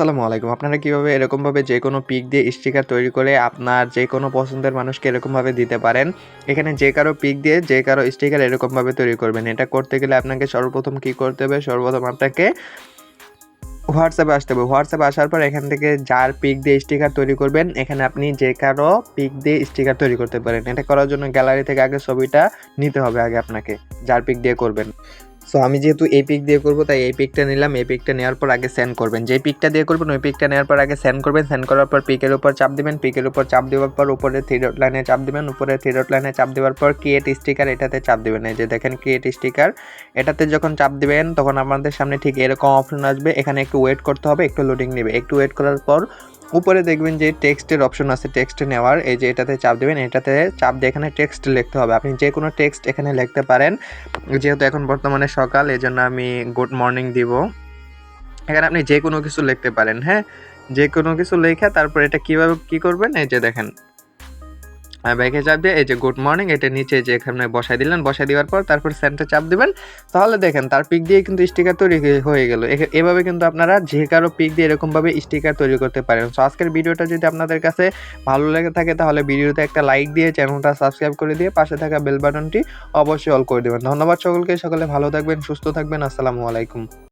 আসসালামু আলাইকুম। আপনারা কীভাবে এরকমভাবে যে কোনো পিক দিয়ে স্টিকার তৈরি করে আপনার যে কোনো পছন্দের মানুষকে এরকমভাবে দিতে পারেন? এখানে যে কারও পিক দিয়ে যে কারও স্টিকার এরকমভাবে তৈরি করবেন। এটা করতে গেলে আপনাকে সর্বপ্রথম কী করতে হবে? সর্বপ্রথম আপনাকে হোয়াটসঅ্যাপে আসতে হবে। হোয়াটসঅ্যাপে আসার পর এখান থেকে যার পিক দিয়ে স্টিকার তৈরি করবেন, এখানে আপনি যে কারও পিক দিয়ে স্টিকার তৈরি করতে পারেন। এটা করার জন্য গ্যালারি থেকে আগে ছবিটা নিতে হবে আগে আপনাকে, যার পিক দিয়ে করবেন। সো আমি যেহেতু এই পিক দিয়ে করব, তাই এই পিকটা নিলাম। এই পিকটা নেওয়ার পর আগে সেন্ড করবেন। যে পিকটা দিয়ে করবেন, ওই পিকটা নেওয়ার পর আগে সেন্ড করবেন। সেন্ড করার পর পিকের উপর চাপ দিবেন। পিকের উপর চাপ দেওয়ার পর উপরে থ্রি ডট লাইনে চাপ দিবেন। উপরে থ্রি ডট লাইনে চাপ দেওয়ার পর ক্রিয়েট স্টিকার এটাতে চাপ দেবেন। এই যে দেখেন ক্রিয়েট স্টিকার এটাতে যখন চাপ দিবেন, তখন আমাদের সামনে ঠিক এরকম অপশন আসবে। এখানে একটু ওয়েট করতে হবে, একটু লোডিং নেবে। একটু ওয়েট করার পর উপরে দেখবেন যে টেক্সটের অপশন আছে টেক্সট নেওয়ার। এই যে এটাতে চাপ দেবেন, এটাতে চাপ দিয়ে এখানে টেক্সট লিখতে হবে। আপনি যে কোনো টেক্সট এখানে লিখতে পারেন। যেহেতু এখন বর্তমানে সকাল এই জন্য আমি গুড মর্নিং দিব। এখানে আপনি যে কোনো কিছু লিখতে পারেন হ্যাঁ? যে কোনো কিছু লেখা তারপর এটা কীভাবে, কি করবেন? এই যে দেখেন ব্যাগে চাপ দিয়ে এই যে গুড মর্নিং এটা নিচে যে এখানে বসাই দিলেন বসাই দেওয়ার পর তারপর সেন্টার চাপ দিবেন। তাহলে দেখেন, তার পিক দিয়ে কিন্তু স্টিকার তৈরি হয়ে- গেল। এভাবে কিন্তু আপনারা যে কারও পিক দিয়ে এরকমভাবে স্টিকার তৈরি করতে পারেন। সো আজকের ভিডিওটা যদি আপনাদের কাছে ভালো লেগে থাকে, তাহলে ভিডিওতে একটা লাইক দিয়ে চ্যানেলটা সাবস্ক্রাইব করে দিয়ে পাশে থাকা বেল বাটনটি অবশ্যই অল করে দেবেন। ধন্যবাদ সকলকে, সকলে ভালো থাকবেন, সুস্থ থাকবেন। আসসালামু আলাইকুম।